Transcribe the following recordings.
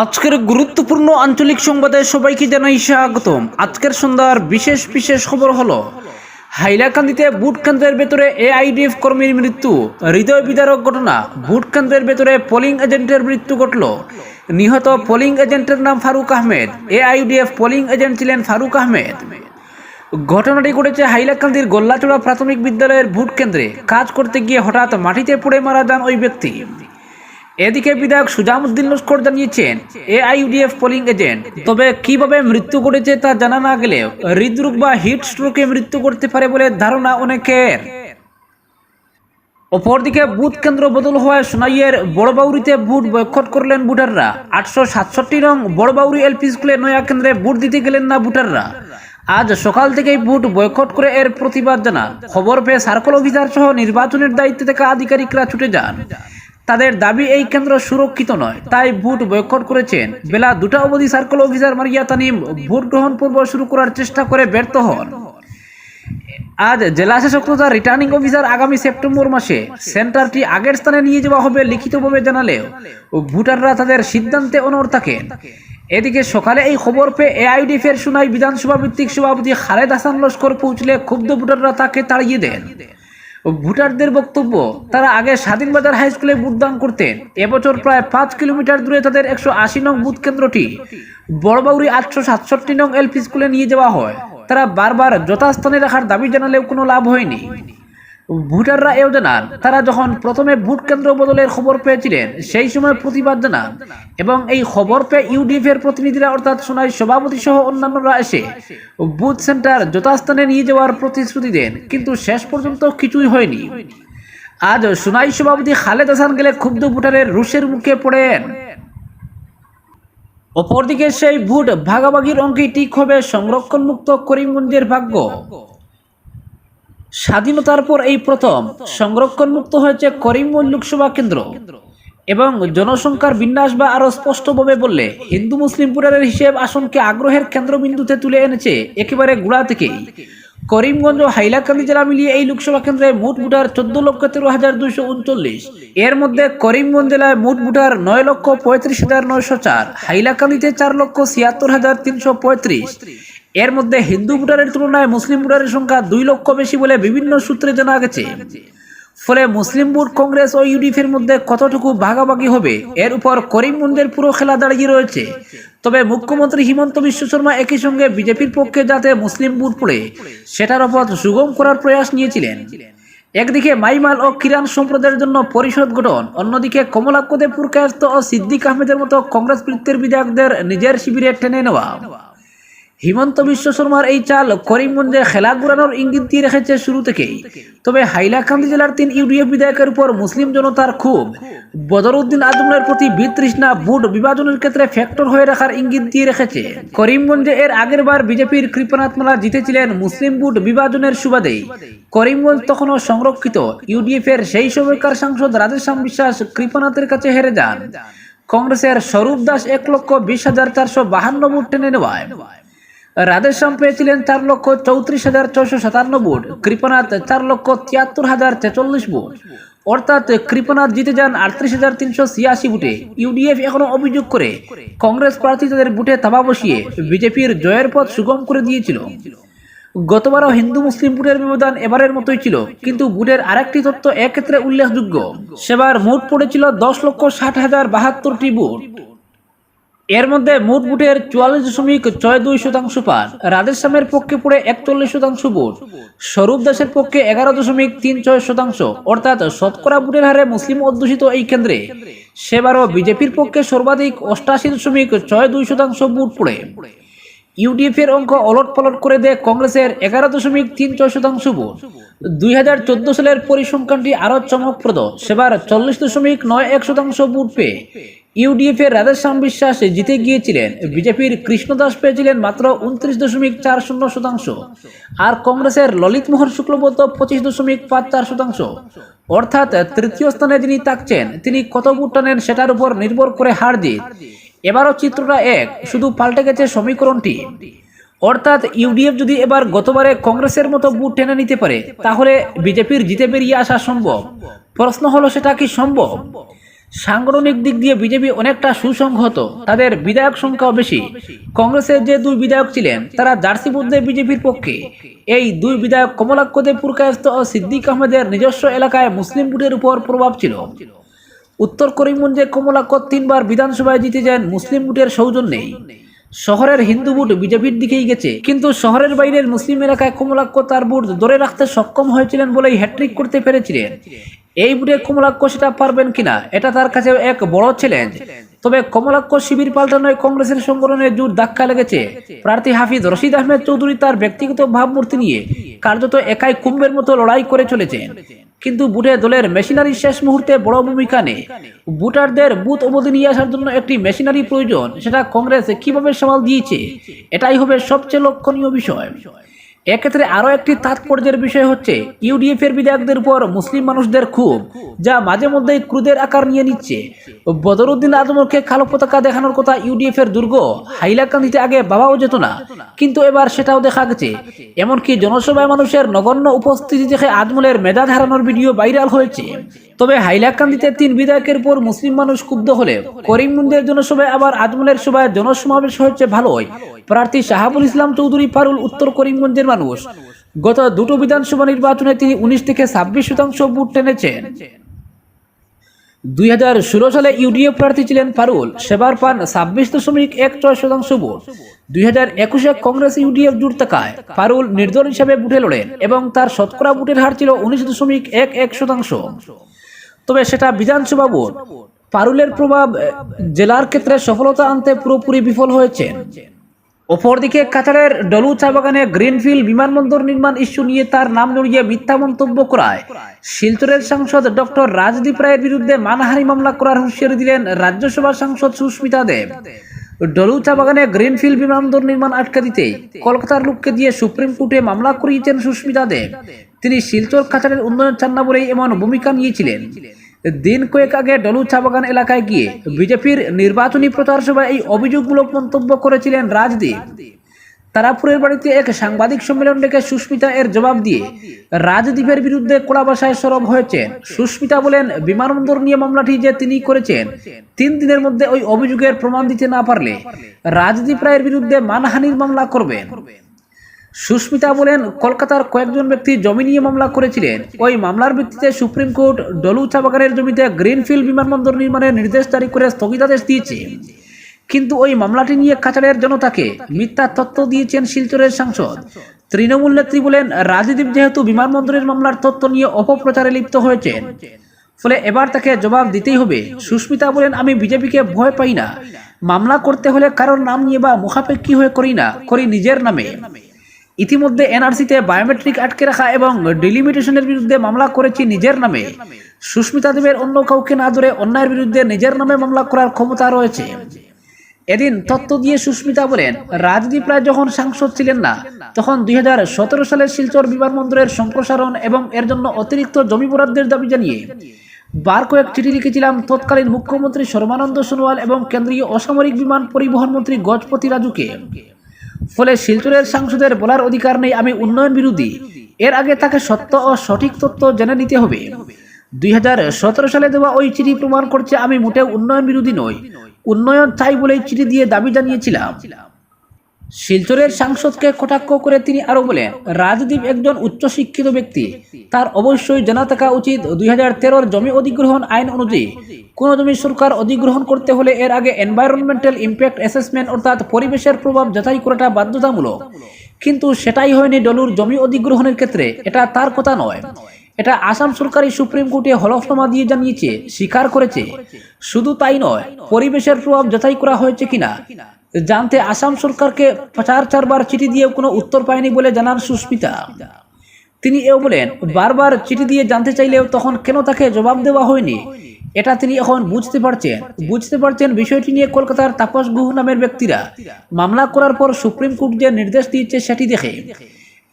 আজকের গুরুত্বপূর্ণ আঞ্চলিক সংবাদে সবাইকে জানাই স্বাগতম। আজকের সন্ধ্যার বিশেষ বিশেষ খবর হলো, হাইলাকান্দিতে বুট কেন্দ্রের ভেতরে এআইডিএফ কর্মীর মৃত্যু, হৃদয় বিদারক ঘটনা বুট কেন্দ্রের ভেতরে পোলিং এজেন্টের মৃত্যু ঘটল। নিহত পোলিং এজেন্টের নাম Faruk Ahmed, AIDF polling agent ছিলেন ফারুক আহমেদ। ঘটনাটি ঘটেছে হাইলাকান্দির গোল্লাচড়া প্রাথমিক বিদ্যালয়ের ভোট কেন্দ্রে। কাজ করতে গিয়ে হঠাৎ মাটিতে পড়ে মারা যান ওই ব্যক্তি। এদিকে বিধায়ক সুজামুদ্দিন লস্কর জানিয়েছেন, এআইইউডিএফ পোলিং এজেন্ট তবে কীভাবে মৃত্যু ঘটেছে তা জানা না গেলেও হৃদরোগ বা হিট স্ট্রোকে মৃত্যু করতে পারে বলে ধারণা অনেকের। অপরদিকে বুথ কেন্দ্র বদল হওয়ায় সোনাইয়ের বড়বাউরিতে বুট বয়কট করলেন ভোটাররা। আটশো সাতষট্টি রং বড়বাউরি এলপি স্কুলে নয়া কেন্দ্রে বুট দিতে গেলেন না ভোটাররা। আজ সকাল থেকেই বুট বয়কট করে এর প্রতিবাদ জানান খবর পেয়ে সার্কল অফিসার সহ নির্বাচনের দায়িত্বে থাকা আধিকারিকরা ছুটে যান। তাদের দাবি এই কেন্দ্র সুরক্ষিত নয়। তাই ভোট বয়কট করেছেন। বেলা দুটা অবধি circle officer Maria Tanim vote গ্রহণ পূর্ব শুরু করার চেষ্টা করে ব্যর্থ হন। আজ জেলা শাসক তথা রিটার্নিং অফিসার আগামী সেপ্টেম্বর মাসে সেন্টারটি আগের স্থানে নিয়ে যাওয়া হবে লিখিতভাবে জানালেও ভোটাররা তাদের সিদ্ধান্তে অনড় থাকেন। এদিকে সকালে এই খবর পেয়ে এআইডিএফ এর সুনাই বিধানসভা ভিত্তিক সভাপতি খালেদ হাসান লস্কর পৌঁছলে ক্ষুব্ধ ভোটাররা তাকে তাড়িয়ে দেন। ভোটারদের বক্তব্য, তারা আগে স্বাধীনবাজার হাই স্কুলে ভোটদান করতেন। এবছর প্রায় পাঁচ কিলোমিটার দূরে তাদের একশো আশি নং বুথ কেন্দ্রটি, বড়বাউরি আটশো সাতষট্টি নং এলপি স্কুলে নিয়ে যাওয়া হয়। তারা বারবার যথাস্থানে রাখার দাবি জানালেও কোনো লাভ হয়নি। ভোটাররা এও জানান, তারা যখন প্রথমে ভোট কেন্দ্র বদলের খবর পেয়েছিলেন, সেই সময় প্রতিবাদ জানান এবং এই খবর পেয়ে ইউডিএফ এর প্রতিনিধিরা অর্থাৎ সোনাই সভাপতি সহ অন্যান্যরা এসে বুথ সেন্টার যথাস্থানে নিয়ে যাওয়ার প্রতিশ্রুতি দেন, কিন্তু শেষ পর্যন্ত কিছুই হয়নি। আজ সোনাই সভাপতি খালেদ হাসান গেলে ক্ষুব্ধ ভোটারের রুশের মুখে পড়েন। অপরদিকে সেই ভোট ভাগাভাগির অঙ্কে ঠিক হবে সংরক্ষণমুক্ত করিমগঞ্জের ভাগ্য। স্বাধীনতার পর এই প্রথম সংরক্ষণমুক্ত হয়েছে করিমগঞ্জ লোকসভা কেন্দ্র। এবং জনসংখ্যার বিন্যাস বা আরও স্পষ্টভাবে বললে, হিন্দু মুসলিম ভোটারের হিসেব আসনকে আগ্রহের কেন্দ্রবিন্দুতে তুলে এনেছে একেবারে গোড়া থেকেই। করিমগঞ্জ ও হাইলাকান্দি জেলা মিলিয়ে এই লোকসভা কেন্দ্রে মোট ভোটার চোদ্দ লক্ষ তেরো হাজার দুইশো উনচল্লিশ। এর মধ্যে করিমগঞ্জ জেলায় মোট ভোটার নয় লক্ষ পঁয়ত্রিশ হাজার নয়শো চার। হাইলাকান্দিতে চার লক্ষ ছিয়াত্তর হাজার তিনশো পঁয়ত্রিশ। এর মধ্যে হিন্দু ভোটারের তুলনায় মুসলিম ভোটারের সংখ্যা দুই লক্ষ বেশি বলে বিভিন্ন সূত্রে জানা গেছে। ফলে মুসলিম ভোট কংগ্রেস ও ইউডিএফের মধ্যে কতটুকু ভাগাভাগি হবে, এর উপর করিমগঞ্জের পুরো খেলা দাঁড়িয়ে রয়েছে। তবে মুখ্যমন্ত্রী হিমন্ত বিশ্ব শর্মা একই সঙ্গে বিজেপির পক্ষে যাতে মুসলিম ভোট পড়ে, সেটার ওপর সুগম করার প্রয়াস নিয়েছিলেন। একদিকে মাইমাল ও কিরান সম্প্রদায়ের জন্য পরিষদ গঠন, অন্যদিকে কমলাক্ষ পুরকায়স্ত ও সিদ্দিক আহমেদের মতো কংগ্রেস বৃত্তের বিধায়কদের নিজের শিবিরে টেনে নেওয়া। হিমন্ত বিশ্ব শর্মার এই চাল করিমগঞ্জে খেলা ঘুরানোর ইঙ্গিত দিয়ে রেখেছে শুরু থেকেই। তবে হাইলাকান্দি জেলার তিন ইউডিএফ বিধায়কের উপর মুসলিম জনতার খুব বদরউদ্দিন আজমের প্রতি বিতৃষ্ণা, ভোট বিভাজনের ক্ষেত্রে ফ্যাক্টর হয়ে রাখার ইঙ্গিত দিয়ে রেখেছে। করিমগঞ্জে এর আগের বার বিজেপির কৃপনাথ মালা জিতেছিলেন মুসলিম ভোট বিভাজনের সুবাদেই। করিমগঞ্জ তখনও সংরক্ষিত, ইউডিএফ এর সেই সময়কার সাংসদ রাধেশ্যাম বিশ্বাস কৃপনাথের কাছে হেরে যান। কংগ্রেসের স্বরূপ দাস এক লক্ষ বিশ হাজার চারশো বাহান্ন ভোট টেনে নেওয়ায়। রাধেশ্যাম পেয়েছিলেন চার লক্ষ চৌত্রিশ হাজার ছয়শো সাতান্ন ভোট, কৃপনাথ চার লক্ষ তিয়াত্তর হাজার ছেচল্লিশ ভোট। অর্থাৎ কৃপনাথ জিতে যান আটত্রিশ হাজার তিনশো ছিয়াশি ভোটে। ইউডিএফ এখনও অভিযোগ করে, কংগ্রেস প্রার্থী তাদের ভোটে থাবা বসিয়ে বিজেপির জয়ের পথ সুগম করে দিয়েছিল। গতবারও হিন্দু মুসলিম ভোটের ব্যবধান এবারের মতোই ছিল, কিন্তু ভোটের আরেকটি তথ্য এক্ষেত্রে উল্লেখযোগ্য। সেবার মোট পড়েছিল দশ লক্ষ ষাট হাজার বাহাত্তরটি ভোট। এর মধ্যে মোট ভোটের চুয়াল্লিশ দশমিক ছয় দুই শতাংশ পান। রাধেশ্যামের পক্ষে পড়ে একচল্লিশ শতাংশ ভোট। স্বরূপ দাসের পক্ষে এগারো দশমিক তিন ছয় শতাংশ। অর্থাৎ শতকরা ভোটের হারে মুসলিম অধ্যুষিত এই কেন্দ্রে। সেবারও বিজেপির পক্ষে সর্বাধিক অষ্টাশি দশমিক ছয় দুই শতাংশ ভোট পড়ে। ইউডিএফ এর অঙ্ক অলট পালট করে দেয় কংগ্রেসের এগারো দশমিক তিন ছয় শতাংশ ভোট। দুই হাজার চোদ্দ সালের পরিসংখ্যানটি আরও চমকপ্রদ। সেবার চল্লিশ দশমিক নয় এক শতাংশ ভোট পেয়ে ইউডিএফের রাধেশ্যাম বিশ্বাস জিতে গিয়েছিলেন। বিজেপির কৃষ্ণদাস পেয়েছিলেন মাত্র উনত্রিশ দশমিক চার শূন্য শতাংশ। আর কংগ্রেসের ললিত মোহন শুক্লবৈদ্য পঁচিশ দশমিক পাঁচ চার শতাংশ। অর্থাৎ তৃতীয় স্থানে যিনি থাকছেন, তিনি কত ভোট টানেন সেটার উপর নির্ভর করে হার জিত। এবারও চিত্রটা এক, শুধু পাল্টে গেছে সমীকরণটি। অর্থাৎ ইউডিএফ যদি এবার গতবারে কংগ্রেসের মতো বুট টেনে নিতে পারে, তাহলে বিজেপির জিতে বেরিয়ে আসা সম্ভব। প্রশ্ন হলো, সেটা কি সম্ভব? সাংগঠনিক দিক দিয়ে বিজেপি অনেকটা সুসংহত, তাদের বিধায়ক সংখ্যাও বেশি। কংগ্রেসের যে দুই বিধায়ক ছিলেন, তারা জার্সিবদ্ধে বিজেপির পক্ষে। এই দুই বিধায়ক কমলাক্ষ দেব পুরকায়স্ত ও সিদ্দিক আহমেদের নিজস্ব এলাকায় মুসলিম বুটের উপর প্রভাব ছিল। উত্তর করিমগঞ্জে কমলাক্ষ তিনবার বিধানসভায় জিতে যান মুসলিম ভোটের সৌজন্যেই শহরের হিন্দু ভোট বিজেপির দিকেই গেছে, কিন্তু শহরের বাইরের মুসলিম এলাকায় কমলাক্ষ তার ভোট ধরে রাখতে সক্ষম হয়েছিলেন বলেই হ্যাট্রিক করতে পেরেছিলেন। এই ভোটে কমলাক্ষ সেটা পারবেন কিনা, এটা তার কাছে এক বড় চ্যালেঞ্জ তবে কমলাক্ষ শিবির পাল্টানোয় কংগ্রেসের সংগঠনে জোর ধাক্কা লেগেছে। প্রার্থী হাফিজ রশিদ আহমেদ চৌধুরী তার ব্যক্তিগত ভাবমূর্তি নিয়ে কার্যত একাই কুম্ভের মতো লড়াই করে চলেছেন। কিন্তু বুটে দলের মেশিনারি শেষ মুহূর্তে বড় ভূমিকা নেই। বুটারদের বুথ অবধি নিয়ে আসার জন্য একটি মেশিনারি প্রয়োজন, সেটা কংগ্রেস কীভাবে সামাল দিয়েছে? এটাই হবে সবচেয়ে লক্ষণীয় বিষয়। এক্ষেত্রে আরও একটি তাৎপর্যের বিষয় হচ্ছে ইউডিএফ এর বিধায়কদের উপর মুসলিম মানুষদের খুব যা মাঝে মধ্যেই ক্রুদের আকার নিয়ে নিচ্ছে। বদরুদ্দিন আজমরকে কালো পতাকা দেখানোর কথা ইউডিএফ এর দুর্গ হাইলাকান্দিতে আগে বাবাও যেত না, কিন্তু এবার সেটাও দেখা গেছে। এমনকি জনসভায় মানুষের নগণ্য উপস্থিতি দেখে আজমলের মেধা হারানোর ভিডিও ভাইরাল হয়েছে। তবে হাইলাকান্দিতে তিন বিধায়কের উপর মুসলিম মানুষ ক্ষুব্ধ হলে করিমগঞ্জের জনসভায় আবার আজমলের সভায় জনসমাবেশ হয়েছে ভালোই। প্রার্থী শাহাবুল ইসলাম চৌধুরী ফারুল উত্তর করিমগঞ্জের মানুষ। গত দুটো বিধানসভা নির্বাচনে তিনি উনিশ থেকে ছাব্বিশ শতাংশ ভোট টেনেছেন। দুই হাজার ষোলো সালে ইউডিএফ প্রার্থী ছিলেন ফারুল, সেবার পান ছাব্বিশ দশমিক এক ছয় শতাংশ ভোট। দুই হাজার একুশে কংগ্রেস ইউডিএফ জোট থাকায় ফারুল নির্দল হিসাবে বুটে লড়েন এবং তার শতকরা ভোটের হার ছিল উনিশ দশমিক এক এক শতাংশ। তবে সেটা বিধানসভা ভোট। পারুলের প্রভাব জেলার ক্ষেত্রে সফলতা আনতে পুরোপুরি বিফল হয়েছেন। অপরদিকে কাতারের ডলু চা বাগানে গ্রিনফিল্ড বিমানবন্দর নির্মাণ ইস্যু নিয়ে তার নাম জড়িয়ে মিথ্যা মন্তব্য করায়। শিলচরের সাংসদ ডক্টর রাজদীপ রায়ের বিরুদ্ধে মানহানি মামলা করার হুঁশিয়ারি দিলেন রাজ্যসভা সাংসদ সুস্মিতা দেব। ডলু চা বাগানে গ্রিনফিল্ড বিমানবন্দর নির্মাণ আটকে দিতে কলকাতার লোককে দিয়ে সুপ্রিম কোর্টে মামলা করিয়েছেন সুস্মিতা দেব। তিনি শিলচর কাতারের উন্নয়ন চান না বলেই এমন ভূমিকা নিয়েছিলেন। দিন কয়েক আগে ডলু বাগান এলাকায় গিয়ে বিজেপির নির্বাচনী প্রচার সভায় এই অভিযোগমূলক মন্তব্য করেছিলেন রাজদীপ। তারাপুরের বাড়িতে এক সাংবাদিক সম্মেলন ডেকে সুস্মিতা এর জবাব দিয়ে রাজদীপের বিরুদ্ধে কড়া ভাষায় সরব হয়েছেন সুস্মিতা বলেন, বিমানবন্দর নিয়ে মামলাটি যে তিনি করেছেন, তিন দিনের মধ্যে ওই অভিযোগের প্রমাণ দিতে না পারলে রাজদীপ রায়ের বিরুদ্ধে মানহানির মামলা করবেন। সুস্মিতা বলেন, কলকাতার কয়েকজন ব্যক্তি জমি নিয়ে মামলা করেছিলেন। ওই মামলার ভিত্তিতে সুপ্রিম কোর্ট ডলু চা বাগানের জমিতে গ্রিনফিল্ড বিমানবন্দর নির্মাণের নির্দেশ জারি করে স্থগিতাদেশ দিয়েছে। কিন্তু ওই মামলাটি নিয়ে কাছাড়ের জনতাকে মিথ্যা তথ্য দিয়েছেন শিলচরের সাংসদ। তৃণমূল নেত্রী বলেন, রাজদীপ যেহেতু বিমানবন্দরের মামলার তথ্য নিয়ে অপপ্রচারে লিপ্ত হয়েছেন, ফলে এবার তাকে জবাব দিতেই হবে। সুস্মিতা বলেন, আমি বিজেপিকে ভয় পাই না। মামলা করতে হলে কারোর নাম নিয়ে বা মুখাপেক্ষী হয়ে করি না, করি নিজের নামে। ইতিমধ্যে এনআরসিতে বায়োমেট্রিক আটকে রাখা এবং ডিলিমিটেশনের বিরুদ্ধে মামলা করেছি নিজের নামে। সুস্মিতা দেবের অন্য কাউকে না ধরে অন্যায়ের বিরুদ্ধে নিজের নামে মামলা করার ক্ষমতা রয়েছে। এদিন তথ্য দিয়ে সুস্মিতা বলেন, রাজদীপ রায় যখন সাংসদ ছিলেন না, তখন দুই হাজার সালে শিলচর বিমানবন্দরের সম্প্রসারণ এবং এর জন্য অতিরিক্ত জমি বরাদ্দের দাবি জানিয়ে বার কয়েক চিঠি লিখেছিলাম তৎকালীন মুখ্যমন্ত্রী সর্বানন্দ সোনোয়াল এবং কেন্দ্রীয় অসামরিক বিমান পরিবহন মন্ত্রী গজপতি রাজুকে। ফলে শিলচরের সাংসদের বলার অধিকার নেই আমি উন্নয়ন বিরোধী। এর আগে তাকে সত্য ও সঠিক তথ্য জেনে নিতে হবে। দুই হাজার সতেরো সালে দেওয়া ওই চিঠি প্রমাণ করছে আমি মোটেও উন্নয়ন বিরোধী নই। উন্নয়ন চাই বলেই চিঠি দিয়ে দাবি জানিয়েছিলাম। শিলচরের সাংসদকে কটাক্ষ করে তিনি আরও বলেন, রাজদীপ একজন উচ্চশিক্ষিত ব্যক্তি। তার অবশ্যই জানা থাকা উচিত দুই হাজার তেরোর জমি অধিগ্রহণ আইন অনুযায়ী। কোন জমি সরকার অধিগ্রহণ করতে হলে এর আগে এনভায়রনমেন্টাল ইম্প্যাক্ট অ্যাসেসমেন্ট অর্থাৎ পরিবেশের প্রভাব যাচাই করাটা বাধ্যতামূলক। কিন্তু সেটাই হয়নি ডলুর জমি অধিগ্রহণের ক্ষেত্রে, এটা তার কথা নয়। এটা আসাম সরকারি সুপ্রিম কোর্টে হলফনামা দিয়ে জানিয়েছে, স্বীকার করেছে। শুধু তাই নয়, পরিবেশের প্রভাব যাচাই করা হয়েছে কিনা, জানতে আসাম সরকারকে চার চারবার চিঠি দিয়ে কোনো উত্তর পায়নি বলে জানান সুস্মিতা। তিনি এও বলেন, বারবার চিঠি দিয়ে জানতে চাইলেও তখন কেন তাকে জবাব দেওয়া হয়নি? এটা তিনি এখন বুঝতে পারছেন। বুঝতে পারছেন বিষয়টি নিয়ে কলকাতার তাপস গুহ নামের ব্যক্তিরা। মামলা করার পর সুপ্রিম কোর্ট যে নির্দেশ দিয়েছে সেটি দেখে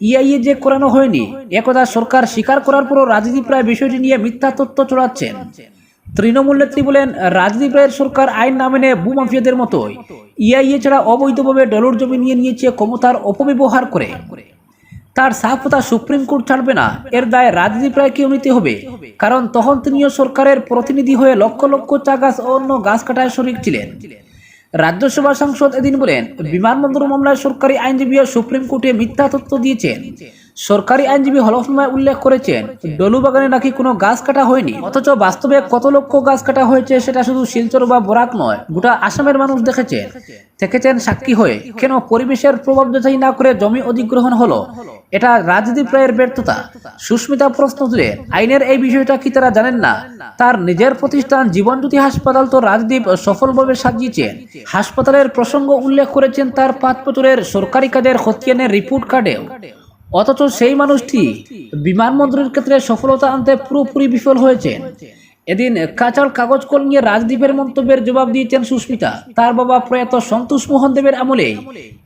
ইআইএ যে করানো হয়নি একথা সরকার স্বীকার করার পরও রাজদীপ রায় বিষয়টি নিয়ে মিথ্যা তথ্য চড়াচ্ছেন। তৃণমূল নেত্রী বলেন রাজদীপ রায়ের সরকার আইন না মেনে ভূমাফিয়াদের মতোই ইআইএ ছাড়া অবৈধভাবে ডলর জমি নিয়ে নিয়েছে ক্ষমতার অপব্যবহার করে। তার সাফতা সুপ্রিম কোর্ট ছাড়বে না, এর দায় রাজদীপ রায়কেও নিতে হবে, কারণ তখন তিনিও সরকারের প্রতিনিধি হয়ে লক্ষ লক্ষ চা গাছ অন্য গাছ কাটায় শরিক ছিলেন। রাজ্যসভা সাংসদ এদিন বলেন, বিমানবন্দর মামলায় সরকারি আইনজীবী সুপ্রিম কোর্টে মিথ্যা তথ্য দিয়েছেন। সরকারি আইনজীবী হলফনামায় উল্লেখ করেছেন, ডলুবাগানে নাকি কোনো গাছ কাটা হয়নি, অথচ বাস্তবে কত লক্ষ গাছ কাটা হয়েছে সেটা শুধু শিলচর বা বরাক নয়, গোটা আসামের মানুষ দেখেছেন। দেখেছেন সাক্ষী হয়ে, কেন পরিবেশের প্রভাব যাচাই না করে জমি অধিগ্রহণ হলো? এটা রাজদীপ রায়ের ব্যর্থতা। সুস্মিতা প্রশ্ন তুলে, আইনের এই বিষয়টা কি তারা জানেন না? তার নিজের প্রতিষ্ঠান জীবনজ্যোতি হাসপাতাল তো রাজদীপ সফলভাবে সাজিয়েছেন হাসপাতালের প্রসঙ্গ উল্লেখ করেছেন তার পাঁচ বছরের সরকারি কাজের খতিয়ানের রিপোর্ট কার্ডেও। অথচ সেই মানুষটি বিমানবন্দরের ক্ষেত্রে সফলতা আনতে পুরোপুরি বিফল হয়েছেন এদিন কাঁচাল কাগজ কল নিয়ে রাজদীপের মন্তব্যের জবাব দিয়েছেন সুস্মিতা। তার বাবা প্রয়াত সন্তোষ মোহন দেবের আমলেই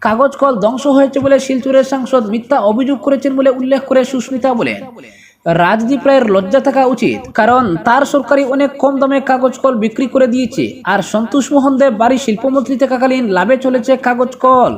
কাগজ কল ধ্বংস হয়েছে বলে শিলচুরের সাংসদ মিথ্যা অভিযোগ করেছেন বলে উল্লেখ করে সুস্মিতা বলেন, রাজদীপ রায়ের লজ্জা থাকা উচিত, কারণ তার সরকারি অনেক কম দামে কাগজ কল বিক্রি করে দিয়েছে, আর সন্তোষ মোহন দেব বাড়ি শিল্পমন্ত্রী থাকাকালীন লাভে চলেছে কাগজ কল।